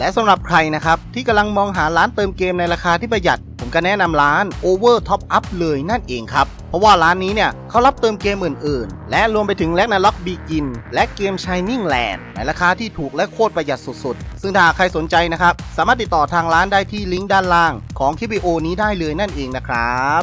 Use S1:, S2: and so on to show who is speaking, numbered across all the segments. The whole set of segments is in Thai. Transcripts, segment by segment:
S1: และสำหรับใครนะครับ ที่กำลังมองหาร้านเติมเกมในราคาที่ประหยัด ผมก็แนะนำร้าน Over Top Up เลยนั่นเองครับ เพราะว่าร้านนี้เนี่ยเขารับเติมเกมอื่นๆ และรวมไปถึงแลกนาล็อกบีกิน และเกม Shining Land ในราคาที่ถูกและโคตรประหยัดสุดๆ ซึ่งถ้าใครสนใจนะครับ สามารถติดต่อทางร้านได้ที่ลิงก์ด้านล่างของคลิปวิดีโอนี้ได้เลยนั่นเองนะครับ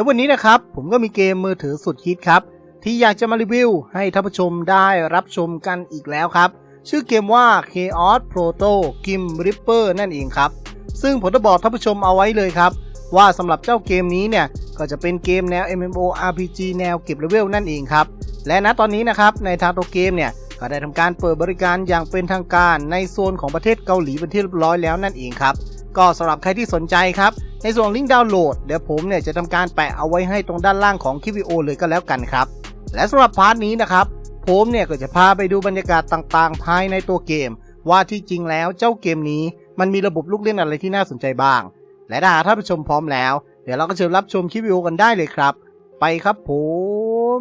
S1: แล้ววันนี้นะครับผมก็มีเกมมือถือสุดฮิตครับ ที่อยากจะมารีวิว ให้ท่านผู้ชมได้รับชมกันอีกแล้วครับ ชื่อเกมว่า Chaos Proto Gim Ripper นั่นเองครับ ซึ่งผมจะบอกท่านผู้ชมเอาไว้เลยครับ ว่าสำหรับเจ้าเกมนี้เนี่ย ก็จะเป็นเกมแนว MMORPG แนวเก็บเลเวลนั่นเองครับ และณตอนนี้นะครับในทางตัวเกมเนี่ยก็ได้ทำการเปิดบริการอย่างเป็นทางการในโซนของประเทศเกาหลีเป็นที่เรียบร้อยแล้วนั่นเองครับ ก็สำหรับใครที่สนใจครับ ในส่วนลิงก์ดาวน์โหลด เดี๋ยวผมเนี่ยจะทำการแปะเอาไว้ให้ตรงด้านล่างของคลิปวิดีโอเลยก็แล้วกันครับ และสำหรับพาร์ทนี้นะครับ ผมเนี่ยก็จะพาไปดูบรรยากาศต่างๆ ภายในตัวเกม ว่าที่จริงแล้วเจ้าเกมนี้มันมีระบบลูกเล่นอะไรที่น่าสนใจบ้าง และถ้าท่านผู้ชมพร้อมแล้ว เดี๋ยวเราก็เชิญรับชมคลิปวิดีโอกันได้เลยครับ ไปครับผม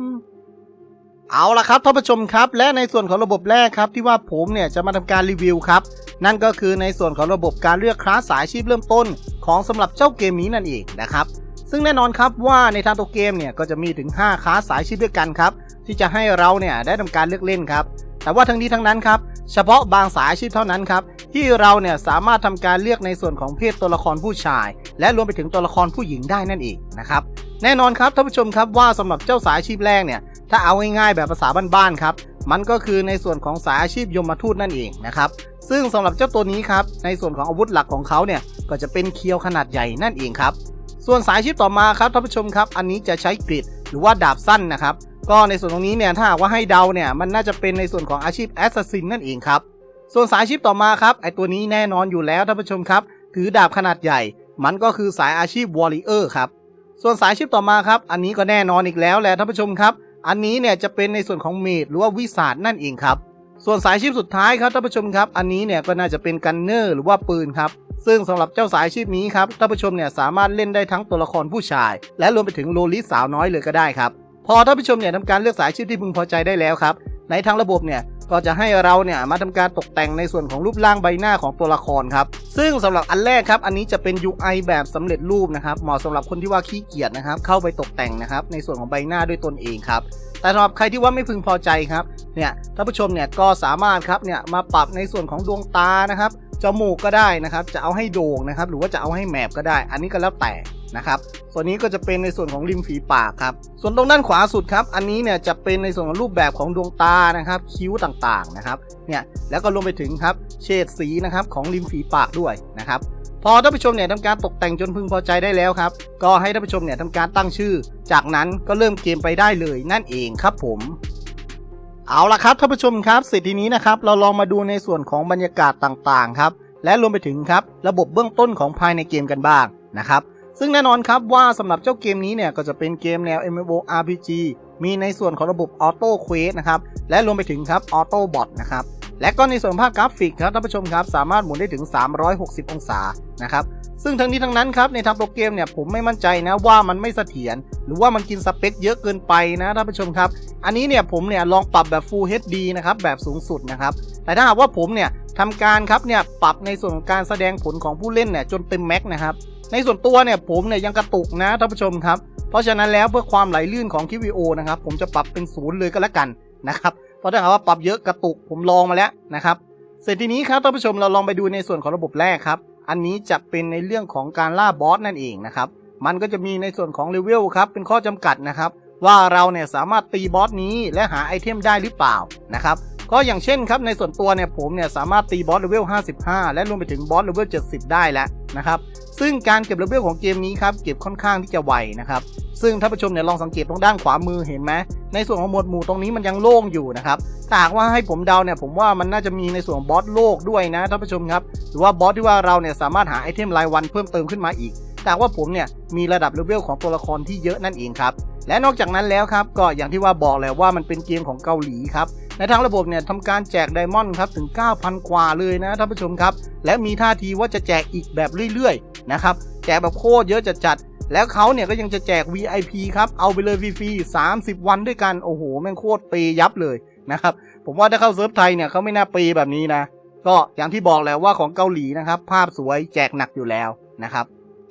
S1: เอาละครับท่านผู้ชมครับ และในส่วนของระบบแรกครับที่ว่าผมเนี่ยจะมาทำการรีวิวครับ นั่นก็คือในส่วนของระบบการเลือกคลาสสายอาชีพเริ่มต้น ของสำหรับเจ้าเกมนี้นั่นเองนะครับซึ่งแน่นอนครับว่าในทางตัวเกมเนี่ยก็จะมีถึง 5คลาสสายอาชีพด้วยกันครับที่จะให้เราเนี่ยได้ทำการเลือกเล่นครับแต่ว่าทั้งนี้ทั้งนั้นครับเฉพาะบางสายอาชีพเท่านั้นครับที่เราเนี่ยสามารถทำการเลือกในส่วนของเพศตัวละครผู้ชาย และรวมไปถึงตัวละครผู้หญิงได้นั่นเองนะครับแน่นอนครับท่านผู้ชมครับว่าสำหรับเจ้าสายอาชีพแรกเนี่ย ถ้าเอาง่ายๆแบบภาษาบ้านๆครับ มันก็คือในส่วนของสายอาชีพยมทูตนั่นเองนะครับ ซึ่งสำหรับเจ้าตัวนี้ครับ ในส่วนของอาวุธหลักของเขาเนี่ยก็จะเป็นเคียวขนาดใหญ่นั่นเองครับ ส่วนสายอาชีพต่อมาครับท่านผู้ชมครับ อันนี้จะใช้กริดหรือว่าดาบสั้นนะครับ ก็ในส่วนตรงนี้เนี่ยถ้าว่าให้เดาเนี่ยมันน่าจะเป็นในส่วนของอาชีพแอสซัสซินนั่นเองครับ ส่วนสายอาชีพต่อมาครับไอตัวนี้แน่นอนอยู่แล้วท่านผู้ชมครับ ถือดาบขนาดใหญ่ มันก็คือสายอาชีพวอริเออร์ครับ ส่วนสายอาชีพต่อมาครับ อันนี้ก็แน่นอนอีกแล้วแหละท่านผู้ชมครับ อันนี้เนี่ยจะเป็นในส่วนของเมดหรือว่าวิสาดนั่นเองครับ ส่วนสายชีพสุดท้ายครับท่านผู้ชมครับ อันนี้เนี่ยก็น่าจะเป็นกันเนอร์หรือว่าปืนครับ ซึ่งสำหรับเจ้าสายชีพนี้ครับท่านผู้ชมเนี่ยสามารถเล่นได้ทั้งตัวละครผู้ชาย และรวมไปถึงโลลิสาวน้อยเลยก็ได้ครับ พอท่านผู้ชมเนี่ยทำการเลือกสายชีพที่พึงพอใจได้แล้วครับ ในทางระบบเนี่ย ก็จะให้เราเนี่ยมาทำการตกแต่งในส่วนของรูปร่างใบหน้าของตัวละครครับ ซึ่งสำหรับอันแรกครับอันนี้จะเป็น UI แบบสำเร็จรูปนะครับเหมาะสำหรับคนที่ว่าขี้เกียจนะครับเข้าไปตกแต่งนะครับในส่วนของใบหน้าด้วยตนเองครับแต่สำหรับใครที่ว่าไม่พึงพอใจครับเนี่ยท่านผู้ชมเนี่ยก็สามารถครับเนี่ยมาปรับในส่วนของดวงตานะครับจมูกก็ได้นะครับจะเอาให้โด่งนะครับหรือว่าจะเอาให้แมบก็ได้ อันนี้ก็แล้วแต่ นะครับส่วนนี้ก็จะเป็นในส่วนของริมฝีปากครับ ส่วนตรงด้านขวาสุดครับ อันนี้เนี่ยจะเป็นในส่วนของรูปแบบของดวงตานะครับ คิ้วต่างๆนะครับ เนี่ยแล้วก็รวมไปถึงครับเฉดสีนะครับของริมฝีปากด้วยนะครับพอท่านผู้ชมเนี่ยทำการตกแต่งจนพึงพอใจได้แล้วครับ ก็ให้ท่านผู้ชมเนี่ยทำการตั้งชื่อ จากนั้นก็เริ่มเกมไปได้เลยนั่นเองครับผมเอาละครับท่านผู้ชมครับเสร็จทีนี้นะครับเราลองมาดูในส่วนของบรรยากาศต่างๆครับและรวมไปถึงครับระบบเบื้องต้นของภายในเกมกันบ้างนะครับ ซึ่งแน่นอนครับว่าสำหรับเจ้าเกมนี้เนี่ยก็จะเป็นเกมแนว MMORPG มีในส่วนของระบบออโต้เควสนะครับและรวมไปถึงครับออโต้บอทนะครับและก็ในส่วนภาพกราฟิกครับท่านผู้ชมครับสามารถหมุนได้ถึง 360 องศานะครับซึ่งทั้งนี้ทั้งนั้นครับในทางโปรเกมเนี่ยผมไม่มั่นใจนะว่ามันไม่เสถียรหรือว่ามันกินสเปคเยอะเกินไปนะท่านผู้ชมครับ อันนี้เนี่ยผมเนี่ยลองปรับแบบ Full HD นะครับแบบสูงสุดนะครับแต่ถ้าหากว่าผมเนี่ยทำการครับเนี่ยปรับในส่วนของการแสดงผลของผู้เล่นเนี่ยจนเต็มแม็กนะครับ ในส่วนตัวเนี่ยผมเนี่ยยังกระตุกนะท่านผู้ชมครับ เพราะฉะนั้นแล้วเพื่อความไหลลื่นของคลิปวิดีโอนะครับผมจะปรับเป็นศูนย์เลยก็แล้วกันนะครับเพราะถ้าหากว่าปรับเยอะกระตุกผมลองมาแล้วนะครับเสร็จทีนี้ครับท่านผู้ชมเราลองไปดูในส่วนของระบบแรกครับ อันนี้จะเป็นในเรื่องของการล่าบอสนั่นเองนะครับมันก็จะมีในส่วนของเลเวลครับเป็นข้อจำกัดนะครับว่าเราเนี่ยสามารถตีบอสนี้และหาไอเทมได้หรือเปล่านะครับ ก็อย่างเช่นครับในส่วนตัวเนี่ยผมเนี่ยสามารถตีบอสเลเวล 55 และรวมไปถึงบอสเลเวล 70 ได้แล้วนะครับซึ่งการเก็บเลเวลของเกมนี้ครับเก็บค่อนข้างที่จะไวนะครับซึ่งท่านผู้ชมเนี่ยลองสังเกตตรงด้านขวามือเห็นไหมในส่วนของหมวดหมู่ตรงนี้มันยังโล่งอยู่นะครับถ้าหากว่าให้ผมเดาเนี่ยผมว่ามันน่าจะมีในส่วนของบอสโลกด้วยนะท่านผู้ชมครับหรือว่าบอสที่ว่าเราเนี่ยสามารถหาไอเทมรายวันเพิ่มเติมขึ้นมาอีกแต่ว่าผมเนี่ยมีระดับเลเวลของตัวละครที่เยอะนั่นเองครับและนอกจากนั้นแล้วครับก็อย่างที่ว่าบอกแล้วว่ามันเป็นเกมของเกาหลีครับ ในทางระบบเนี่ยทำการแจกไดมอนด์ครับถึง 9,000 กว่าเลยนะท่านผู้ชมครับ และมีท่าทีว่าจะแจกอีกแบบเรื่อยๆนะครับแจกแบบโคตรเยอะจัดๆแล้วเขาเนี่ยก็ยังจะแจก VIP ครับ เอาไปเลยฟรีๆ30 วันด้วยกัน โอ้โห แม่งโคตรเปย์ยับเลยนะครับ ผมว่าถ้าเข้าเซิร์ฟไทยเนี่ยเขาไม่น่าเปย์แบบนี้นะ ก็อย่างที่บอกแล้วว่าของเกาหลีนะครับ ภาพสวยแจกหนักอยู่แล้วนะครับ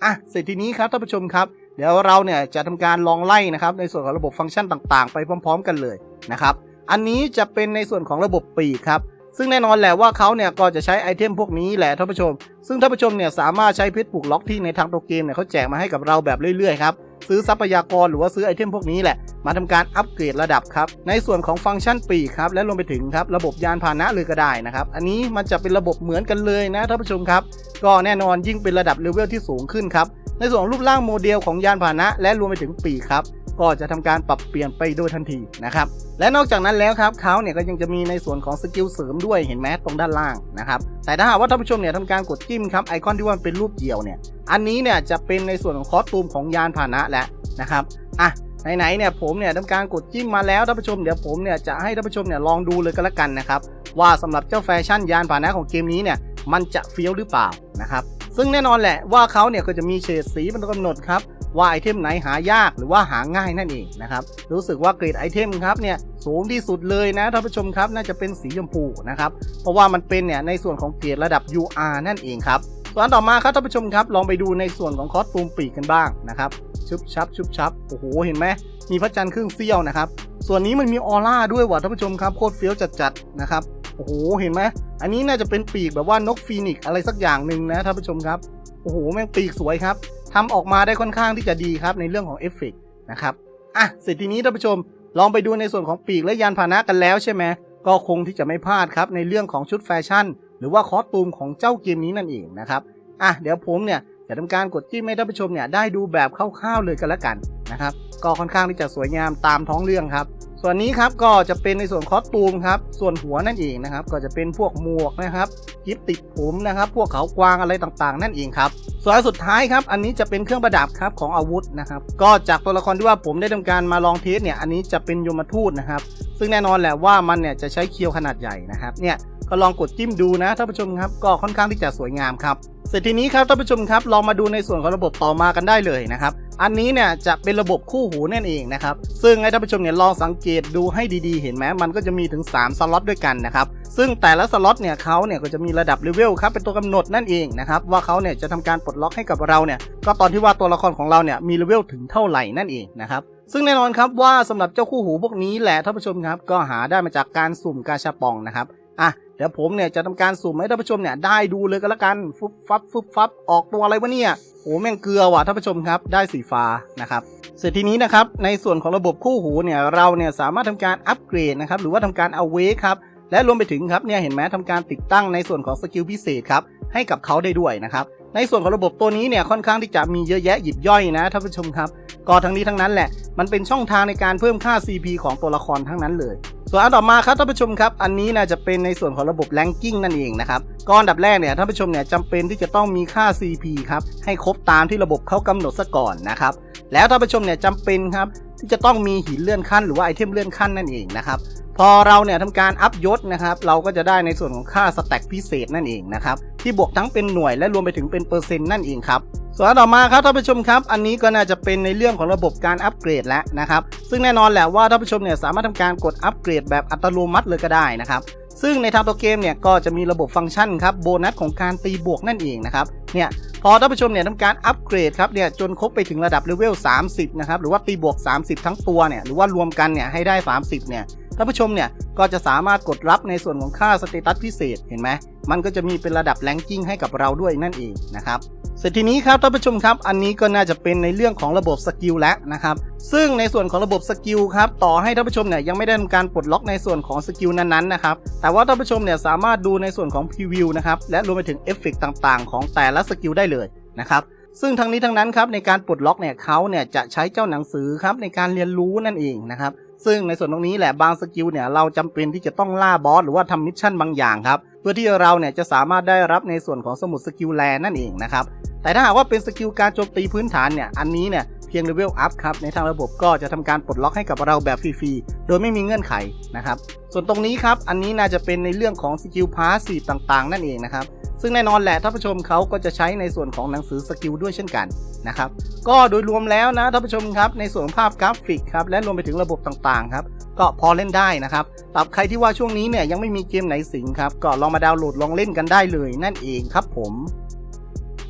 S1: อะ เสร็จทีนี้ครับท่านผู้ชมครับ เดี๋ยวเราเนี่ยจะทำการลองไล่นะครับ ในส่วนของระบบฟังก์ชันต่างๆ ไปพร้อม ๆ กันเลยนะครับ อันนี้จะเป็นในส่วนของระบบปีกครับ ซึ่งแน่นอนแหละว่าเขาเนี่ยก็จะใช้ไอเทมพวกนี้แหละท่านผู้ชม ซึ่งท่านผู้ชมเนี่ยสามารถใช้เพชรปลูกล็อกที่ในทางตัวเกมเนี่ยเขาแจกมาให้กับเราแบบเรื่อยๆครับซื้อทรัพยากรหรือว่าซื้อไอเทมพวกนี้แหละ มาทำการอัปเกรดระดับครับ ในส่วนของฟังก์ชันปีกครับและรวมไปถึงครับระบบยานพาหนะเลยก็ได้นะครับ อันนี้มันจะเป็นระบบเหมือนกันเลยนะท่านผู้ชมครับ ก็แน่นอนยิ่งเป็นระดับเลเวลที่สูงขึ้นครับ ในส่วนของรูปร่างโมเดลของยานพาหนะ และรวมไปถึงปีกครับ ก็จะทำการปรับเปลี่ยนไปโดยทันทีนะครับ และนอกจากนั้นแล้วครับเขาเนี่ยก็ยังจะมีในส่วนของสกิลเสริมด้วยเห็นไหมตรงด้านล่างนะครับ แต่ถ้าหากว่าท่านผู้ชมเนี่ยทำการกดจิ้มครับไอคอนที่ว่ามันเป็นรูปเดี่ยวเนี่ย อันนี้เนี่ยจะเป็นในส่วนของคอสตูมของยานพาหนะแล้วนะครับ อะไหนๆเนี่ยผมเนี่ยทำการกดจิ้มมาแล้วท่านผู้ชมเดี๋ยวผมเนี่ยจะให้ท่านผู้ชมเนี่ยลองดูเลยก็แล้วกันนะครับว่าสำหรับเจ้าแฟชั่นยานพาหนะของเกมนี้เนี่ยมันจะเฟี้ยวหรือเปล่านะครับ ซึ่งแน่นอนแหละว่าเขาเนี่ยก็จะมีเฉดสีเป็นกำหนดครับว่าไอเทมไหนหายากหรือว่าหาง่ายนั่นเองนะครับรู้สึกว่าเกรดไอเทมครับเนี่ยสูงที่สุดเลยนะท่านผู้ชมครับน่าจะเป็นสีชมพูนะครับเพราะว่ามันเป็นเนี่ยในส่วนของเกรดระดับ UR นั่นเองครับส่วนต่อมาครับท่านผู้ชมครับลองไปดูในส่วนของคอสตูมปีกกันบ้างนะครับชุบชับชุบชับโอ้โหเห็นไหมมีพระจันทร์ครึ่งเสี้ยวนะครับส่วนนี้มันมีออร่าด้วยว่ะท่านผู้ชมครับโคตรเฟี้ยวจัดๆนะครับ โอ้โห เห็นไหมอันนี้น่าจะเป็นปีกแบบว่านกฟีนิกอะไรสักอย่างหนึ่งนะท่านผู้ชมครับ โอ้โห แม่งปีกสวยครับทำออกมาได้ค่อนข้างที่จะดีครับในเรื่องของเอฟเฟกต์นะครับ อะ เสร็จทีนี้ท่านผู้ชม ลองไปดูในส่วนของปีกและยานพาหนะกันแล้วใช่ไหม ก็คงที่จะไม่พลาดครับในเรื่องของชุดแฟชั่น หรือว่าคอสตูมของเจ้าเกมนี้นั่นเองนะครับ อะ เดี๋ยวผมเนี่ยจะทำการกดจิ้มให้ท่านผู้ชมเนี่ยได้ดูแบบคร่าวๆเลยกันแล้วกันนะครับ ก็ค่อนข้างที่จะสวยงามตามท้องเรื่องครับ ส่วนนี้ครับก็จะเป็นในส่วนคอสตูมครับส่วนหัวนั่นเองนะครับ ก็จะเป็นพวกหมวกนะครับกิฟติดผมนะครับ พวกเขากวางอะไรต่างๆ นั่นเองครับส่วนสุดท้ายครับ อันนี้จะเป็นเครื่องประดับครับของอาวุธนะครับ ก็จากตัวละครที่ว่าผมได้ทำการมาลองเทสเนี่ยอันนี้จะเป็นยมทูตนะครับ ซึ่งแน่นอนแหละว่ามันเนี่ยจะใช้เคียวขนาดใหญ่นะครับเนี่ยก็ลองกดจิ้มดูนะท่านผู้ชมครับก็ค่อนข้างที่จะสวยงามครับเสร็จทีนี้ครับท่านผู้ชมครับลองมาดูในส่วนของระบบต่อมากันได้เลยนะครับอันนี้เนี่ยจะเป็นระบบคู่หูนั่นเองนะครับซึ่งให้ท่านผู้ชมเนี่ยลองสังเกตดูให้ดีๆ เห็นไหมมันก็จะมีถึง 3 สล็อตด้วยกันนะครับซึ่งแต่ละสล็อตเนี่ยเขาเนี่ยก็จะมีระดับเลเวลครับเป็นตัวกำหนดนั่นเองนะครับว่าเขาเนี่ยจะทำการปลดล็อกให้กับเราเนี่ยก็ตอนที่ว่าตัวละครของเราเนี่ยมีเลเวลถึงเท่าไหร่นั่นเองนะครับ ซึ่งแน่นอนครับว่าสำหรับเจ้าคู่หูพวกนี้แหละท่านผู้ชมครับ ก็หาได้มาจากการสุ่มกาชาปองนะครับอะเดี๋ยวผมเนี่ยจะทำการสุ่มให้ท่านผู้ชมเนี่ยได้ดูเลยก็แล้วกันฟุบฟับฟุบฟับออกตัวอะไรวะเนี่ยโอ้แม่งเกลือว่ะท่านผู้ชมครับ ได้สีฟ้านะครับเสร็จทีนี้นะครับในส่วนของระบบคู่หูเนี่ยเราเนี่ยสามารถทำการอัปเกรดนะครับหรือว่าทำการเอาเวกครับและรวมไปถึงครับเนี่ยเห็นไหมทำการติดตั้งในส่วนของสกิลพิเศษครับให้กับเขาได้ด้วยนะครับ ในส่วนของระบบตัวนี้เนี่ยค่อนข้างที่จะมีเยอะแยะหยิบย่อยนะท่านผู้ชมครับก็ทั้งนี้ทั้งนั้นแหละ มันเป็นช่องทางในการเพิ่มค่า CP ของตัวละครทั้งนั้นเลย ส่วนอันต่อมาครับท่านผู้ชมครับ อันนี้น่าจะเป็นในส่วนของระบบแรงกิ้งนั่นเองนะครับก็อันดับแรกเนี่ยท่านผู้ชมเนี่ยจำเป็นที่จะต้องมีค่า CP ครับให้ครบตามที่ระบบเขากำหนดซะก่อนนะครับแล้วท่านผู้ชมเนี่ยจำเป็นครับ ที่จะต้องมีหินเลื่อนขั้นหรือว่าไอเทมเลื่อนขั้นนั่นเองนะครับพอเราเนี่ยทำการอัพยศนะครับเราก็จะได้ในส่วนของค่าสแต็กพิเศษนั่นเองนะครับที่บวกทั้งเป็นหน่วยและรวมไปถึงเป็นเปอร์เซ็นต์นั่นเองครับส่วนต่อมาครับท่านผู้ชมครับ อันนี้ก็น่าจะเป็นในเรื่องของระบบการอัปเกรดแล้วนะครับซึ่งแน่นอนแหละว่าท่านผู้ชมเนี่ยสามารถทำการกดอัปเกรดแบบอัตโนมัติเลยก็ได้นะครับซึ่งในทางตัวเกมเนี่ยก็จะมีระบบฟังก์ชันครับโบนัสของการตีบวกนั่นเองนะครับเนี่ย พอท่านผู้ชมเนี่ยทำการอัปเกรดครับเนี่ยจนครบไปถึงระดับเลเวล 30 นะครับ หรือว่าตีบวก 30 ทั้งตัวเนี่ยหรือว่ารวมกันเนี่ยให้ได้ 30 เนี่ยท่านผู้ชมเนี่ยก็จะสามารถกดรับในส่วนของค่าสเตตัสพิเศษเห็นไหมมันก็จะมีเป็นระดับแรงกิ้งให้กับเราด้วยนั่นเองนะครับ เสร็จทีนี้ครับท่านผู้ชมครับ อันนี้ก็น่าจะเป็นในเรื่องของระบบสกิลแล้วนะครับ ซึ่งในส่วนของระบบสกิลครับต่อให้ท่านผู้ชมเนี่ยยังไม่ได้ทำการปลดล็อกในส่วนของสกิลนั้นๆนะครับแต่ว่าท่านผู้ชมเนี่ยสามารถดูในส่วนของพรีวิวนะครับและรวมไปถึงเอฟเฟกต์ต่างๆ ของแต่ละสกิลได้เลยนะครับซึ่งทั้งนี้ทั้งนั้นครับในการปลดล็อกเนี่ยเขาเนี่ยจะใช้เจ้าหนังสือครับในการเรียนรู้นั่นเองนะครับ ซึ่งในส่วนตรงนี้แหละบางสกิลเนี่ยเราจำเป็นที่จะต้องล่าบอสหรือว่าทำมิชชั่นบางอย่างครับเพื่อที่เราเนี่ยจะสามารถได้รับในส่วนของสมุดสกิลแลนั่นเองนะครับแต่ถ้าหากว่าเป็นสกิลการโจมตีพื้นฐานเนี่ยอันนี้เนี่ย เพียงเลเวลอัพครับในทางระบบก็จะทำการปลดล็อกให้กับเราแบบฟรีๆ โดยไม่มีเงื่อนไขนะครับ ส่วนตรงนี้ครับ อันนี้น่าจะเป็นในเรื่องของสกิลพาสซีฟต่างๆ นั่นเองนะครับ ซึ่งแน่นอนแหละท่านผู้ชมเขาก็จะใช้ในส่วนของหนังสือสกิลด้วยเช่นกันนะครับ ก็โดยรวมแล้วนะท่านผู้ชมครับในส่วนของภาพกราฟิกครับและรวมไปถึงระบบต่างๆครับก็พอเล่นได้นะครับสำหรับใครที่ว่าช่วงนี้เนี่ยยังไม่มีเกมไหนสิงครับก็ลองมาดาวน์โหลดลองเล่นกันได้เลยนั่นเองครับผม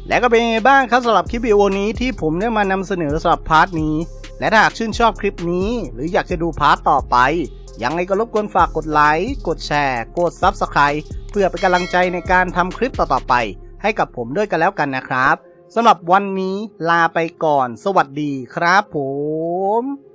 S1: และก็เป็นยังไงบ้างครับสำหรับคลิปวิดีโอนี้ที่ผมได้มานำเสนอสำหรับพาร์ทนี้ และถ้าหากชื่นชอบคลิปนี้ หรืออยากจะดูพาร์ทต่อไป ยังไงก็รบกวนฝากกดไลค์ กดแชร์ กด Subscribe เพื่อเป็นกำลังใจในการทำคลิปต่อๆไป ให้กับผมด้วยกันแล้วกันนะครับสำหรับวันนี้ลาไปก่อน สวัสดีครับผม